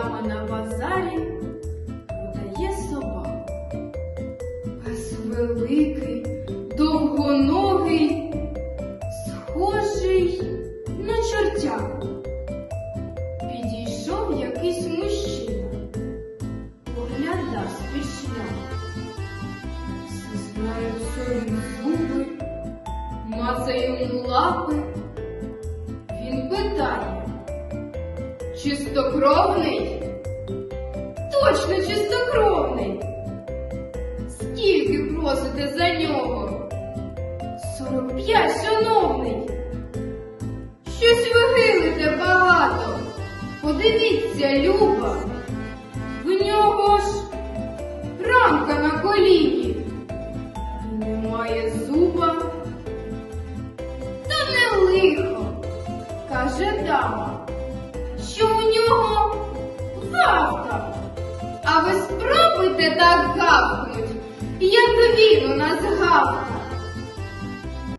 Руками на базарі продає собак. Пес великий, довгоногий, схожий на чортяку. Підійшов якийсь мужчина, поглядав спішня, Сізнає собі зуби, мацає йому лапи. Чистокровний? Точно чистокровний. Скільки просите за нього? Сорок п'ять, шановний. Щось ви гилите багато. Подивіться, Люба. В нього ж ранка на коліні. Немає зуба. Та не лихо, каже дама, А ви спробуйте так гавкнуть, як довіру нас гавкає.